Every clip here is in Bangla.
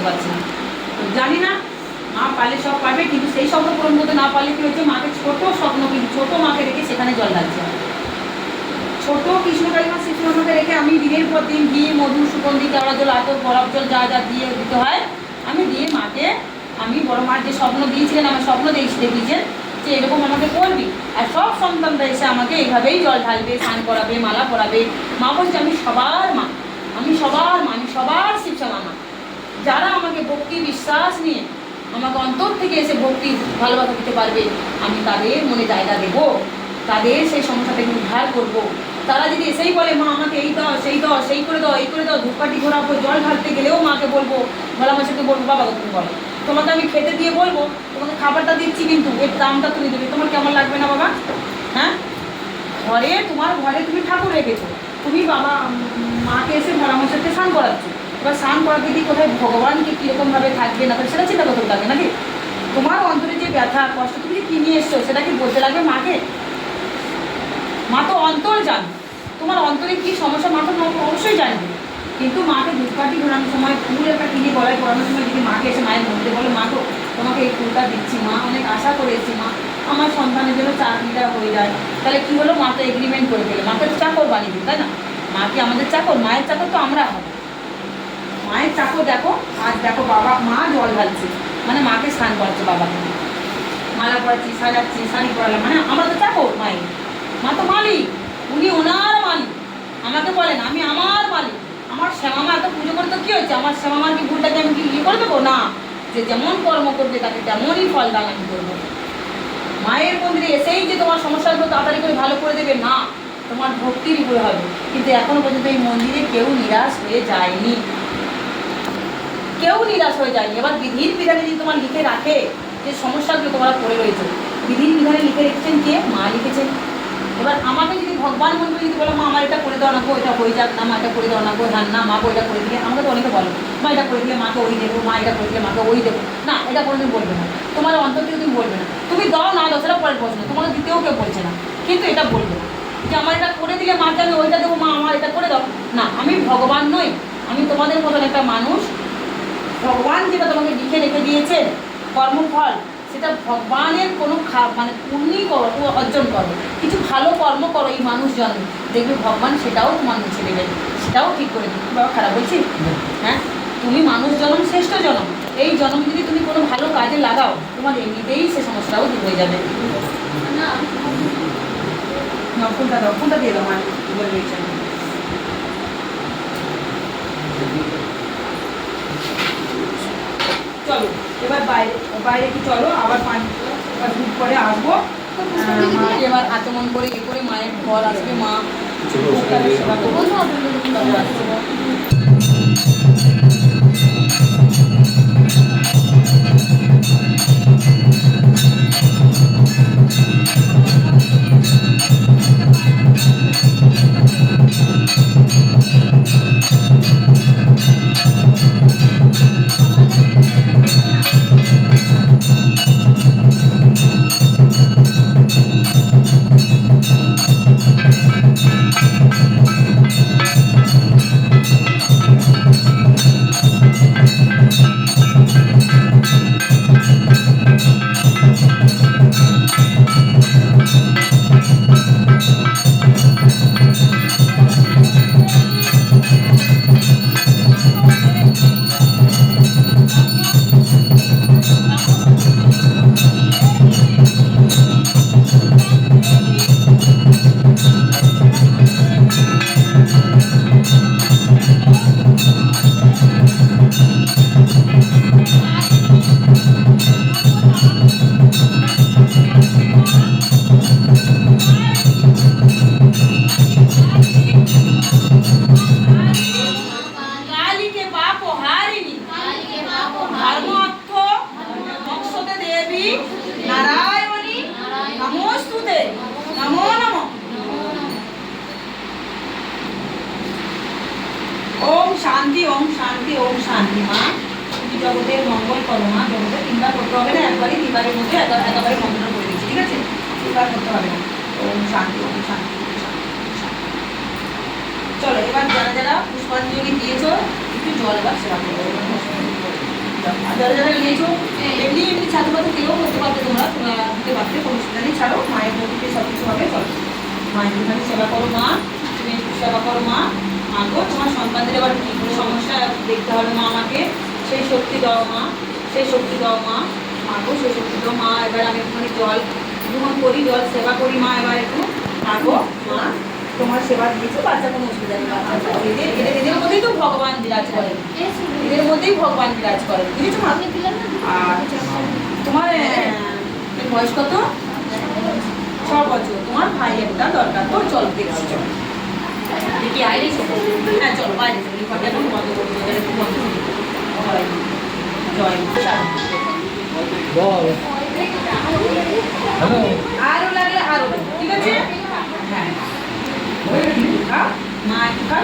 করতে পারছি না। জানি না, মা পারলে সব পারবে, কিন্তু সেই স্বপ্ন পূরণ করতে না পারলে কি হচ্ছে? মাকে ছোট স্বপ্ন কিন্তু, ছোট মাকে রেখে সেখানে জল ঢালছে। ছোট কৃষ্ণকালী মা শ্রীকৃষ্ণকে রেখে আমি দিনের পর দিন ঘি, মধু, সুগন্ধি, কেওড়া জল আতর বরফ জল যা যা দিয়ে দিতে হয়, আমি দিয়ে মাকে, আমি বড় মার যে স্বপ্ন দিয়েছিলেন, আমার স্বপ্ন দিয়েছি দেখিয়েছেন যে এরকম আমাকে করবি। আর সব সন্তানরা এসে আমাকে এইভাবেই জল ঢালবে, স্নান করাবে, মালা পরাবে। মা বলছে, আমি সবার মা, আমি সবার মা, আমি সবার শিক্ষা মামা। যারা আমাকে ভক্তি, বিশ্বাস নিয়ে আমাকে অন্তর থেকে এসে ভক্তি, ভালোবাসা দিতে পারবে, আমি তাদের মনে জায়গা দেব। তাদের সেই সমস্যা থেকে উদ্ধার করব। তারা যদি এসেই বলে, মা, আমাকে এই দাও, সেই দাও, সেই করে দাও, এই করে দাও, ধূপকাঠি ঘোরাবো জল ঢালতে গেলেও মাকে বলব, ভোলা বলব, বাবা তুমি বলো। তোমাকে আমি খেতে দিয়ে বলব, তোমাকে খাবারটা দিচ্ছি কিন্তু, এর দামটা তুমি দেবে। তোমার কেমন লাগবে না, বাবা? হ্যাঁ? ঘরে, তোমার ঘরে তুমি ঠাকুর রেখেছো। তুমি বাবা উম, মাকে এসে ভোলা মাসিকে স্নান করাচ্ছো এবার স্নান করার দিদি কোথায় ভগবানকে কীরকমভাবে থাকবে না সেটা চিন্তা করতে লাগবে নাকি? তোমার অন্তরে যে ব্যথা, কষ্ট, তুমি যে কি নিয়ে এসছো সেটা কি বলতে লাগবে মাকে? মা তো অন্তর জান তোমার অন্তরে কি সমস্যা মা তো অবশ্যই জানবে। কিন্তু মাকে ধূপকাঠি ঘোরানোর সময়, ফুল একটা কিনে গলায় পড়ানোর সময় যদি মাকে এসে মায়ের মধ্যে বলো, মা তো তোমাকে এই ফুলটা দিচ্ছি মা, অনেক আশা করেছি মা, আমার সন্তানের জন্য চাকরিটা হয়ে যায়। তাহলে কি হলো? মা তো এগ্রিমেন্ট করে দিলে মাকে চাকর বানিয়ে দিল তাই না? মা কি আমাদের চাকর? মায়ের চাকর তো আমরা হব। মায়ের চাকর দেখো আজ দেখো বাবা, মা জল ঢালছে। মানে মাকে স্নান করাচ্ছে বাবাকে মালা পড়াচ্ছি সাজাচ্ছি শাড়ি পরালাম মানে আমরা তো চাকর মায়ের। মা তো মালিক। উনি ওনার মালিক। আমাকে বলেন, আমি আমার মালিক। আমার শ্যামামা এত পুজো করে তো কী হয়েছে আমার শ্যামামার কি ভুলটাকে আমি কি ইয়ে করে দেবো? না। যে যেমন কর্ম করবে, তাকে তেমনই ফল দান আমি করব। মায়ের মন্দিরে এসেই যে তোমার সমস্যাগুলো তাড়াতাড়ি করে ভালো করে দেবে, না। তোমার ভক্তির উপরে হবে। কিন্তু এখনও পর্যন্ত এই মন্দিরে কেউ নিরাশ হয়ে যায়নি। কেউ নিরাশ হয়ে যায়নি। এবার বিধির বিধানে যদি তোমার লিখে রাখে যে সমস্যাগুলো তোমরা পড়ে রয়েছে, বিধির বিধানে লিখে রেখেছেন কে? মা লিখেছেন। এবার আমাকে যদি ভগবান মন করে যদি বলো, মা, আমার এটা করে দাও না গো, এটা হয়ে যাক না, মা এটা করে দাও না হ্যাঁ না মা গো এটা করে দিলে আমাকে তো অনেকে বলো, মা এটা করে দিলে মাকে ওই দেবো, মা এটা করে দিলে মাকে ওই দেবো। না, এটা কোনোদিন বলবে না। তোমার অন্তর থেকে তুমি বলবে না। তুমি দাও, না দাও, সেটা পরের প্রশ্ন। তোমাকে দিতেও কেউ বলছে না। কিন্তু এটা বলবে না। যে আমার এটা করে দিলে, মাকে আমি ওইটা দেবো, মা, আমার এটা করে দাও। না, আমি ভগবান নই। আমি তোমাদের মতন একটা মানুষ। ভগবান যেটা তোমাকে লিখে রেখে দিয়েছে, কর্মফল, সেটা ভগবানের কোনো মানে করো অর্জন করো। কিছু ভালো কর্ম করো এই মানুষ জন্মে দেখবে ভগবান সেটাও তোমার মুছে দেবেন সেটাও ঠিক করে দেবে। বাবা খারাপ বলছি হ্যাঁ? তুমি মানুষ জন্ম, শ্রেষ্ঠ জন্ম। এই জন্ম যদি তুমি কোনো ভালো কাজে লাগাও, তোমার এমনিতেই সে সমস্যাটাও দূর হয়ে যাবে। ফোনটা দিয়ে দাও মানে বলে দিয়েছেন চলো এবার বাইরে বাইরে কি চলো আবার পাঁচ দুধ পরে আসব। মাকে এবার আচমন করে এ করে মায়ের ঘর আসবে মা। সেবা করব দেবী নারায়ণী, নমস্তুতে, নমো নম। ওম শান্তি ওম শান্তি ওম শান্তি জগতের মঙ্গল করো, মা। জগতে তিনবার করতে হবে না, একবারই তিনবারের মধ্যে একা- একেবারে মন্ত্র করে দিচ্ছি, ঠিক আছে? তিনবার করতে হবে না। ওম শান্তি ওম শান্তি চলো, এবার যারা যারা পুষ্পাঞ্জলি দিয়েছ, একটু জল এবার সেবা করো। আর যারা এমনি এমনি ছাত্র পাত্র কেউ করতে পারবে তোমরা তোমরা পারবে কোনো অসুবিধা নেই হবে চলো মায়ের সেবা করো মা তুমি সেবা করো মা মা গো তোমার সন্তানদের এবার কী সমস্যা দেখতে হবে মা আমাকে সেই শক্তি দাও মা সেই শক্তি দাও মা মা সেই শক্তি দাও মা এবার আমি একটুখানি জল গ্রহণ করি জল সেবা করি মা এবার একটু মা মা তোমার সেবা দিয়েছ বাচ্চা কোনো অসুবিধা নেই বাচ্চা এদের এদের এদের মধ্যেই তো ভগবান বিরাজ করেন। এদের মধ্যেই ভগবান বিরাজ করেন। বুঝেছ মা? আর তোমার বয়স কত? ছ বছর। তোমার ভাই একটা দরকার। তো চল দেখছি চল। দেখি আইলে হ্যাঁ চলো বাইরে চলো রেকর্ড এখন বন্ধ করতে হবে একটু বন্ধ জয়। জয়। মা। বল। আরও লাগলে আরও ঠিক আছে হ্যাঁ খা, একটু খা,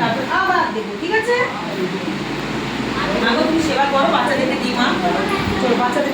তারপর আবার দেবো ঠিক আছে? মা গো তুমি সেবা করো বাচ্চাদেরকে দিই মা। চলো বাচ্চাদের